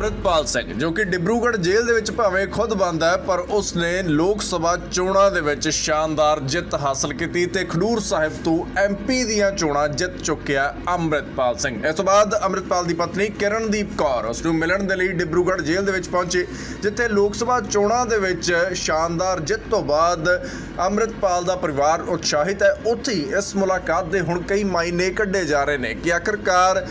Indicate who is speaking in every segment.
Speaker 1: ਅੰਮ੍ਰਿਤਪਾਲ ਸਿੰਘ, ਜੋ ਕਿ ਡਿਬਰੂਗੜ੍ਹ ਜੇਲ੍ਹ ਦੇ ਵਿੱਚ ਭਾਵੇਂ ਖੁਦ ਬੰਦ ਹੈ, ਪਰ ਉਸਨੇ ਲੋਕ ਸਭਾ ਚੋਣਾਂ ਦੇ ਵਿੱਚ ਸ਼ਾਨਦਾਰ ਜਿੱਤ ਹਾਸਲ ਕੀਤੀ ਤੇ ਖਡੂਰ ਸਾਹਿਬ ਤੋਂ ਐਮਪੀ ਦੀਆਂ ਚੋਣਾਂ ਜਿੱਤ ਚੁੱਕਿਆ ਅੰਮ੍ਰਿਤਪਾਲ ਸਿੰਘ। ਇਸ ਤੋਂ ਬਾਅਦ ਅੰਮ੍ਰਿਤਪਾਲ ਦੀ ਪਤਨੀ ਕਿਰਨਦੀਪ ਕੌਰ ਉਸ ਨੂੰ ਮਿਲਣ ਦੇ ਲਈ ਡਿਬਰੂਗੜ੍ਹ ਜੇਲ੍ਹ ਦੇ ਵਿੱਚ ਪਹੁੰਚੇ, ਜਿੱਥੇ ਲੋਕ ਸਭਾ ਚੋਣਾਂ ਦੇ ਵਿੱਚ ਸ਼ਾਨਦਾਰ ਜਿੱਤ ਤੋਂ ਬਾਅਦ ਅੰਮ੍ਰਿਤਪਾਲ ਦਾ ਪਰਿਵਾਰ ਉਤਸ਼ਾਹਿਤ ਹੈ। ਉੱਥੇ ਇਸ ਮੁਲਾਕਾਤ ਦੇ ਹੁਣ ਕਈ ਮਾਇਨੇ ਕੱਢੇ ਜਾ ਰਹੇ ਨੇ ਕਿ ਆਖਰਕਾਰ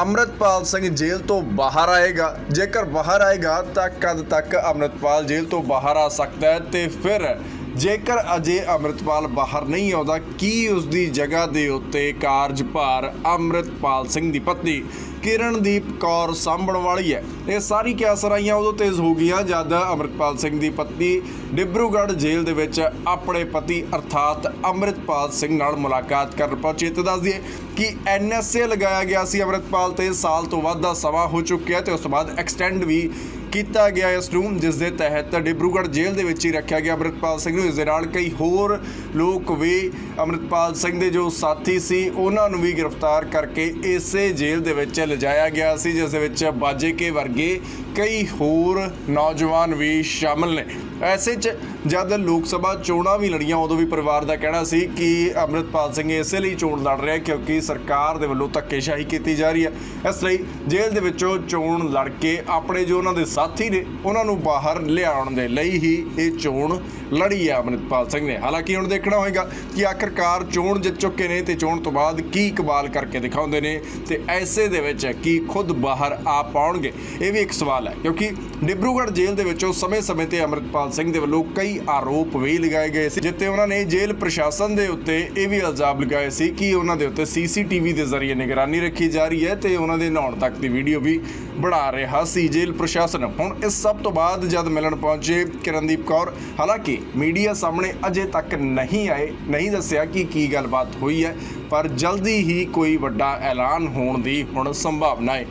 Speaker 1: ਅੰਮ੍ਰਿਤਪਾਲ ਸਿੰਘ ਜੇਲ੍ਹ ਤੋਂ ਬਾਹਰ ਆਏਗਾ। ਜੇਕਰ ਬਾਹਰ ਆਏਗਾ ਤਾਂ ਕਦ ਤੱਕ ਅੰਮ੍ਰਿਤਪਾਲ ਜੇਲ੍ਹ ਤੋਂ ਬਾਹਰ ਆ ਸਕਦਾ ਹੈ? ਤੇ ਫਿਰ ਜੇਕਰ ਅਜੇ ਅੰਮ੍ਰਿਤਪਾਲ ਬਾਹਰ ਨਹੀਂ ਆਉਂਦਾ, ਕੀ ਉਸ ਦੀ ਜਗ੍ਹਾ ਦੇ ਉੱਤੇ ਕਾਰਜਭਾਰ ਅੰਮ੍ਰਿਤਪਾਲ ਸਿੰਘ ਦੀ ਪਤਨੀ ਕਿਰਨਦੀਪ ਕੌਰ ਸਾਂਭਣ ਵਾਲੀ ਹੈ? ਇਹ ਸਾਰੀ ਕਿਆਸਰਾਈਆਂ ਉਦੋਂ ਤੇਜ਼ ਹੋ ਗਈਆਂ ਜਦ ਅੰਮ੍ਰਿਤਪਾਲ ਸਿੰਘ ਦੀ ਪਤਨੀ ਡਿਬਰੂਗੜ੍ਹ ਜੇਲ੍ਹ ਦੇ ਵਿੱਚ ਆਪਣੇ ਪਤੀ ਅਰਥਾਤ ਅੰਮ੍ਰਿਤਪਾਲ ਸਿੰਘ ਨਾਲ ਮੁਲਾਕਾਤ ਕਰਨ ਪਹੁੰਚੀ। ਤੇ ਦੱਸ ਦਈਏ ਕਿ ਐਨਐਸਏ ਲਗਾਇਆ ਗਿਆ ਸੀ ਅੰਮ੍ਰਿਤਪਾਲ ਤੇ ਸਾਲ ਤੋਂ ਵੱਧ ਦਾ ਸਮਾਂ ਹੋ ਚੁੱਕਿਆ ਤੇ ਉਸ ਤੋਂ ਬਾਅਦ ਐਕਸਟੈਂਡ ਵੀ ਕੀਤਾ ਗਿਆ ਇਸ ਨੂੰ ਜਿਸ ਦੇ ਤਹਿਤ ਡਿਬਰੂਗੜ੍ਹ ਜੇਲ੍ਹ ਦੇ ਵਿੱਚ ਹੀ ਰੱਖਿਆ ਗਿਆ ਅੰਮ੍ਰਿਤਪਾਲ ਸਿੰਘ ਨੂੰ। ਇਸ ਦੇ ਨਾਲ ਕਈ ਹੋਰ ਲੋਕ ਵੀ ਅੰਮ੍ਰਿਤਪਾਲ ਸਿੰਘ ਦੇ ਜੋ ਸਾਥੀ ਸੀ, ਉਹਨਾਂ ਨੂੰ ਵੀ ਗ੍ਰਿਫਤਾਰ ਕਰਕੇ ਇਸੇ ਜੇਲ੍ਹ ਦੇ ਵਿੱਚ ਲਿਜਾਇਆ ਗਿਆ ਸੀ, ਜਿਸ ਦੇ ਵਿੱਚ ਬਾਜੇਕੇ ਵਰਗੇ ਕਈ ਹੋਰ ਨੌਜਵਾਨ ਵੀ ਸ਼ਾਮਲ ਨੇ। ਐਸੇ ਚ ਜਦ ਲੋਕ ਸਭਾ ਚੋਣਾਂ ਵੀ ਲੜੀਆਂ, ਉਦੋਂ ਵੀ ਪਰਿਵਾਰ ਦਾ ਕਹਿਣਾ ਸੀ ਕਿ ਅੰਮ੍ਰਿਤਪਾਲ ਸਿੰਘ ਇਸੇ ਲਈ ਚੋਣ ਲੜ ਰਿਹਾ ਕਿਉਂਕਿ ਸਰਕਾਰ ਦੇ ਵੱਲੋਂ ਧੱਕੇਸ਼ਾਹੀ ਕੀਤੀ ਜਾ ਰਹੀ ਹੈ। ਇਸ ਲਈ ਜੇਲ੍ਹ ਦੇ ਵਿੱਚੋਂ ਚੋਣ ਲੜ ਕੇ ਆਪਣੇ ਜੋ ਉਹਨਾਂ ਦੇ ਸਾਥੀ ਨੇ, ਉਹਨਾਂ ਨੂੰ ਬਾਹਰ ਲਿਆਉਣ ਦੇ ਲਈ ਹੀ ਇਹ ਚੋਣ ਲੜੀ ਹੈ ਅੰਮ੍ਰਿਤਪਾਲ ਸਿੰਘ ਨੇ। ਹਾਲਾਂਕਿ ਹੁਣ ਦੇਖਣਾ ਹੋਏਗਾ ਕਿ ਆਖਰਕਾਰ ਚੋਣ ਜਿੱਤ ਚੁੱਕੇ ਨੇ ਤੇ ਚੋਣ ਤੋਂ ਬਾਅਦ ਕੀ ਕਮਾਲ ਕਰਕੇ ਦਿਖਾਉਂਦੇ ਨੇ ਤੇ ਐਸੇ ਦੇ ਵਿੱਚ ਕੀ ਖੁਦ ਬਾਹਰ ਆ ਪਾਉਣਗੇ, ਇਹ ਵੀ ਇੱਕ ਸਵਾਲ ਹੈ, ਕਿਉਂਕਿ ਡਿਬਰੂਗੜ੍ਹ ਜੇਲ੍ਹ ਦੇ ਵਿੱਚੋਂ ਸਮੇਂ-ਸਮੇਂ ਤੇ ਅੰਮ੍ਰਿਤਪਾਲ ਸਿੰਘ ਦੇ ਵੱਲੋਂ ਕਈ ਆਰੋਪ ਵੀ ਲਗਾਏ ਗਏ ਸੀ ਜਿੱਤੇ ਉਹਨਾਂ ਨੇ ਜੇਲ੍ਹ ਪ੍ਰਸ਼ਾਸਨ ਦੇ ਉੱਤੇ ਇਹ ਵੀ ਇਲਜ਼ਾਮ ਲਗਾਏ ਸੀ ਕਿ ਉਹਨਾਂ ਦੇ ਉੱਤੇ ਸੀਸੀਟੀਵੀ ਦੇ ਜ਼ਰੀਏ ਨਿਗਰਾਨੀ ਰੱਖੀ ਜਾ ਰਹੀ ਹੈ ਤੇ ਉਹਨਾਂ ਦੇ ਨਹਾਉਣ ਤੱਕ ਦੀ ਵੀਡੀਓ ਵੀ ਬਣਾ ਰਿਹਾ ਸੀ ਜੇਲ੍ਹ ਪ੍ਰਸ਼ਾਸਨ। ਹੁਣ ਇਸ ਸਭ ਤੋਂ ਬਾਅਦ ਜਦ ਮਿਲਣ ਪਹੁੰਚੇ ਕਿਰਨਦੀਪ ਕੌਰ, ਹਾਲਾਂਕਿ ਮੀਡੀਆ ਸਾਹਮਣੇ ਅਜੇ ਤੱਕ ਨਹੀਂ ਆਏ, ਨਹੀਂ ਦੱਸਿਆ ਕਿ ਕੀ ਗੱਲਬਾਤ ਹੋਈ ਹੈ, ਪਰ ਜਲਦੀ ਹੀ ਕੋਈ ਵੱਡਾ ਐਲਾਨ ਹੋਣ ਦੀ ਹੁਣ ਸੰਭਾਵਨਾ ਹੈ।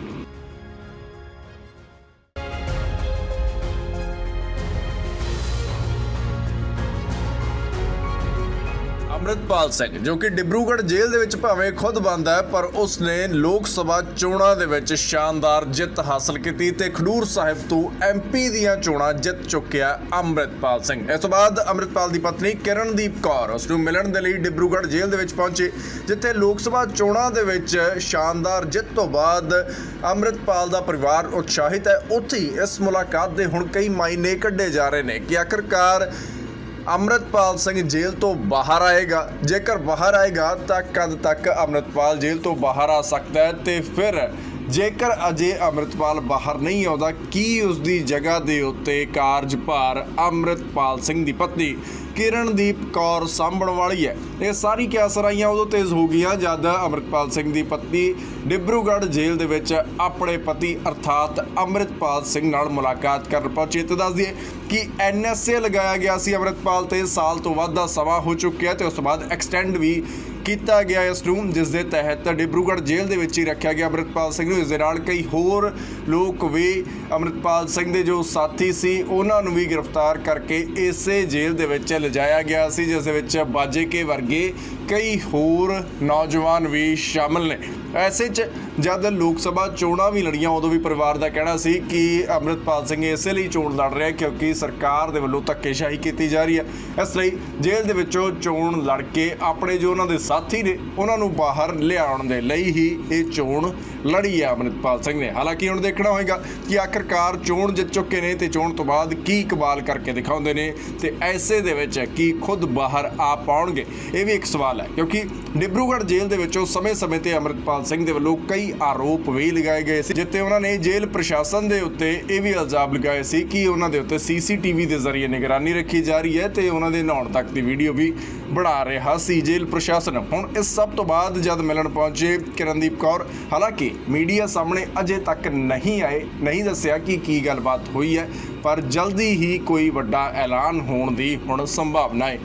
Speaker 1: ਅੰਮ੍ਰਿਤਪਾਲ ਸਿੰਘ, ਜੋ ਕਿ ਡਿਬਰੂਗੜ੍ਹ ਜੇਲ੍ਹ ਦੇ ਵਿੱਚ ਭਾਵੇਂ ਖੁਦ ਬੰਦ ਹੈ, ਪਰ ਉਸਨੇ ਲੋਕ ਸਭਾ ਚੋਣਾਂ ਦੇ ਵਿੱਚ ਸ਼ਾਨਦਾਰ ਜਿੱਤ ਹਾਸਲ ਕੀਤੀ ਤੇ ਖਡੂਰ ਸਾਹਿਬ ਤੋਂ ਐਮਪੀ ਦੀਆਂ ਚੋਣਾਂ ਜਿੱਤ ਚੁੱਕਿਆ ਅੰਮ੍ਰਿਤਪਾਲ ਸਿੰਘ। ਇਸ ਤੋਂ ਬਾਅਦ ਅੰਮ੍ਰਿਤਪਾਲ ਦੀ ਪਤਨੀ ਕਿਰਨਦੀਪ ਕੌਰ ਉਸ ਨੂੰ ਮਿਲਣ ਦੇ ਲਈ ਡਿਬਰੂਗੜ੍ਹ ਜੇਲ੍ਹ ਦੇ ਵਿੱਚ ਪਹੁੰਚੇ, ਜਿੱਥੇ ਲੋਕ ਸਭਾ ਚੋਣਾਂ ਦੇ ਵਿੱਚ ਸ਼ਾਨਦਾਰ ਜਿੱਤ ਤੋਂ ਬਾਅਦ ਅੰਮ੍ਰਿਤਪਾਲ ਦਾ ਪਰਿਵਾਰ ਉਤਸ਼ਾਹਿਤ ਹੈ। ਉੱਥੇ ਹੀ ਇਸ ਮੁਲਾਕਾਤ ਦੇ ਹੁਣ ਕਈ ਮਾਇਨੇ ਕੱਢੇ ਜਾ ਰਹੇ ਨੇ ਕਿ ਆਖਰਕਾਰ ਅੰਮ੍ਰਿਤਪਾਲ ਸਿੰਘ ਜੇਲ੍ਹ ਤੋਂ ਬਾਹਰ ਆਏਗਾ। ਜੇਕਰ ਬਾਹਰ ਆਏਗਾ ਤਾਂ ਕਦ ਤੱਕ ਅੰਮ੍ਰਿਤਪਾਲ ਜੇਲ੍ਹ ਤੋਂ ਬਾਹਰ ਆ ਸਕਦਾ ਹੈ? ਤੇ ਫਿਰ ਜੇਕਰ ਅਜੇ ਅੰਮ੍ਰਿਤਪਾਲ ਬਾਹਰ ਨਹੀਂ ਆਉਂਦਾ, ਕੀ ਉਸ ਦੀ ਜਗ੍ਹਾ ਦੇ ਉੱਤੇ ਕਾਰਜਭਾਰ ਅੰਮ੍ਰਿਤਪਾਲ ਸਿੰਘ ਦੀ ਪਤਨੀ ਕਿਰਨਦੀਪ ਕੌਰ ਸਾਂਭਣ ਵਾਲੀ ਹੈ? ਇਹ ਸਾਰੀ ਕਿਆਸਰਾਈਆਂ ਉਦੋਂ ਤੇਜ਼ ਹੋ ਗਈਆਂ ਜਦ ਅੰਮ੍ਰਿਤਪਾਲ ਸਿੰਘ ਦੀ ਪਤਨੀ ਡਿਬਰੂਗੜ੍ਹ ਜੇਲ੍ਹ ਦੇ ਵਿੱਚ ਆਪਣੇ ਪਤੀ ਅਰਥਾਤ ਅੰਮ੍ਰਿਤਪਾਲ ਸਿੰਘ ਨਾਲ ਮੁਲਾਕਾਤ ਕਰਨ ਪਹੁੰਚੀ। ਤੇ ਦੱਸ ਦਈਏ ਕਿ ਐਨਐਸਏ ਲਗਾਇਆ ਗਿਆ ਸੀ ਅੰਮ੍ਰਿਤਪਾਲ ਤੇ ਸਾਲ ਤੋਂ ਵੱਧ ਦਾ ਸਮਾਂ ਹੋ ਚੁੱਕਿਆ ਤੇ ਉਸ ਤੋਂ ਬਾਅਦ ਐਕਸਟੈਂਡ ਵੀ ਕੀਤਾ ਗਿਆ ਇਸ ਨੂੰ ਜਿਸ ਦੇ ਤਹਿਤ ਡਿਬਰੂਗੜ੍ਹ ਜੇਲ੍ਹ ਦੇ ਵਿੱਚ ਹੀ ਰੱਖਿਆ ਗਿਆ ਅੰਮ੍ਰਿਤਪਾਲ ਸਿੰਘ ਨੂੰ। ਇਸ ਦੇ ਨਾਲ ਕਈ ਹੋਰ ਲੋਕ ਵੀ ਅੰਮ੍ਰਿਤਪਾਲ ਸਿੰਘ ਦੇ ਜੋ ਸਾਥੀ ਸੀ, ਉਹਨਾਂ ਨੂੰ ਵੀ ਗ੍ਰਿਫਤਾਰ ਕਰਕੇ ਇਸੇ ਜੇਲ੍ਹ ਦੇ ਵਿੱਚ ਲਿਜਾਇਆ ਗਿਆ ਸੀ, ਜਿਸ ਦੇ ਵਿੱਚ ਬਾਜੇਕੇ ਵਰਗੇ ਕਈ ਹੋਰ ਨੌਜਵਾਨ ਵੀ ਸ਼ਾਮਲ ਨੇ। ਐਸੇ ਚ ਜਦ ਲੋਕ ਸਭਾ ਚੋਣਾਂ ਵੀ ਲੜੀਆਂ, ਉਦੋਂ ਵੀ ਪਰਿਵਾਰ ਦਾ ਕਹਿਣਾ ਸੀ ਕਿ ਅੰਮ੍ਰਿਤਪਾਲ ਸਿੰਘ ਇਸੇ ਲਈ ਚੋਣ ਲੜ ਰਿਹਾ ਕਿਉਂਕਿ ਸਰਕਾਰ ਦੇ ਵੱਲੋਂ ਧੱਕੇਸ਼ਾਹੀ ਕੀਤੀ ਜਾ ਰਹੀ ਹੈ। ਇਸ ਲਈ ਜੇਲ੍ਹ ਦੇ ਵਿੱਚੋਂ ਚੋਣ ਲੜ ਕੇ ਆਪਣੇ ਜੋ ਉਹਨਾਂ ਦੇ ਸਾਥੀ ਨੇ, ਉਹਨਾਂ ਨੂੰ ਬਾਹਰ ਲਿਆਉਣ ਦੇ ਲਈ ਹੀ ਇਹ ਚੋਣ ਲੜੀ ਹੈ ਅੰਮ੍ਰਿਤਪਾਲ ਸਿੰਘ ਨੇ। ਹਾਲਾਂਕਿ ਹੁਣ ਦੇਖਣਾ ਹੋਏਗਾ ਕਿ ਆਖਰਕਾਰ ਚੋਣ ਜਿੱਤ ਚੁੱਕੇ ਨੇ ਤੇ ਚੋਣ ਤੋਂ ਬਾਅਦ ਕੀ ਕਮਾਲ ਕਰਕੇ ਦਿਖਾਉਂਦੇ ਨੇ ਤੇ ਐਸੇ ਦੇ ਵਿੱਚ ਕੀ ਖੁਦ ਬਾਹਰ ਆ ਪਾਉਣਗੇ, ਇਹ ਵੀ ਇੱਕ ਸਵਾਲ ਹੈ। ਕਿਉਂਕਿ ਡਿਬਰੂਗੜ੍ਹ ਜੇਲ੍ਹ ਦੇ ਵਿੱਚੋਂ ਸਮੇਂ-ਸਮੇਂ ਤੇ ਅੰਮ੍ਰਿਤਪਾਲ ਸਿੰਘ ਦੇ ਵੱਲੋਂ ਕਈ ਆਰੋਪ ਵੀ ਲਗਾਏ ਗਏ ਸੀ ਜਿੱਤੇ ਉਹਨਾਂ ਨੇ ਜੇਲ੍ਹ ਪ੍ਰਸ਼ਾਸਨ ਦੇ ਉੱਤੇ ਇਹ ਵੀ ਇਲਜ਼ਾਮ ਲਗਾਏ ਸੀ ਕਿ ਉਹਨਾਂ ਦੇ ਉੱਤੇ ਸੀਸੀਟੀਵੀ ਦੇ ਜ਼ਰੀਏ ਨਿਗਰਾਨੀ ਰੱਖੀ ਜਾ ਰਹੀ ਹੈ ਤੇ ਉਹਨਾਂ ਦੇ ਨਹਾਉਣ ਤੱਕ ਦੀ ਵੀਡੀਓ ਵੀ ਬਣਾ ਰਿਹਾ ਸੀ ਜੇਲ੍ਹ ਪ੍ਰਸ਼ਾਸਨ। ਹੁਣ ਇਸ ਸਭ ਤੋਂ ਬਾਅਦ ਜਦ ਮਿਲਣ ਪਹੁੰਚੇ ਕਿਰਨਦੀਪ ਕੌਰ, ਹਾਲਾਂਕਿ ਮੀਡੀਆ ਸਾਹਮਣੇ ਅਜੇ ਤੱਕ ਨਹੀਂ ਆਏ, ਨਹੀਂ ਦੱਸਿਆ ਕਿ ਕੀ ਗੱਲਬਾਤ ਹੋਈ ਹੈ, ਪਰ ਜਲਦੀ ਹੀ ਕੋਈ ਵੱਡਾ ਐਲਾਨ ਹੋਣ ਦੀ ਹੁਣ ਸੰਭਾਵਨਾ ਹੈ।